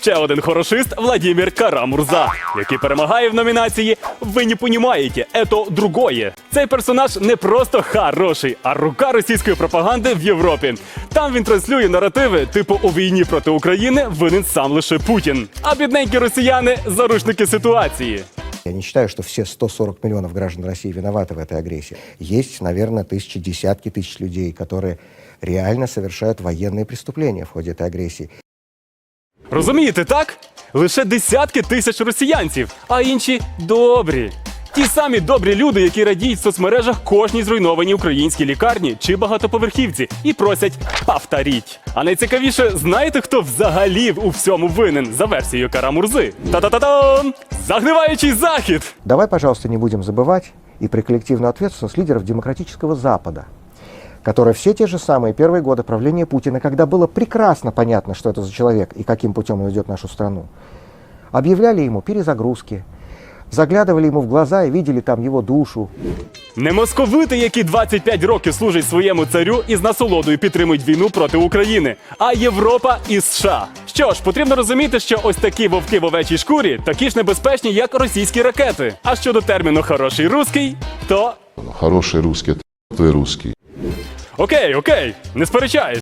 Ще один хорошист Владимир Карамурза, який перемагає в номінації Ви не понімаєте, ето другое. Цей персонаж не просто хороший, а рука російської пропаганди в Європі. Там він транслює наративи, типу у війні проти України винен сам лише Путін. А бідненькі росіяни заручники ситуації. Я не считаю, что все 140 миллионов граждан России виноваты в этой агрессии. Есть, наверное, тысячи, десятки тысяч людей, которые реально совершают военные преступления в ходе этой агрессии. Розумієте, так? Лише десятки тисяч росіянців, а інші добрі. Ті самі добрі люди, які радіють в соцмережах кожній зруйнованій українській лікарні чи багатоповерхівці і просять повторіть. А найцікавіше, знаєте, хто взагалі у всьому винен за версією Карамурзи? Та-та-та-там! Загниваючий захід! Давай, пожалуйста, не будем забывать и при коллективную ответственность лидеров демократического Запада, которые все те же самые первые годы правления Путина, когда было прекрасно понятно, что это за человек и каким путем он ведет нашу страну, объявляли ему перезагрузки, заглядывали ему в глаза и видели там его душу, Не московити, які 25 років служать своєму царю і з насолодою підтримують війну проти України, а Європа і США. Що ж, потрібно розуміти, що ось такі вовки в овечій шкурі такі ж небезпечні, як російські ракети. А щодо терміну хороший русський, то Хороший русский, это твой русский. окей, окей, не сперечаюсь.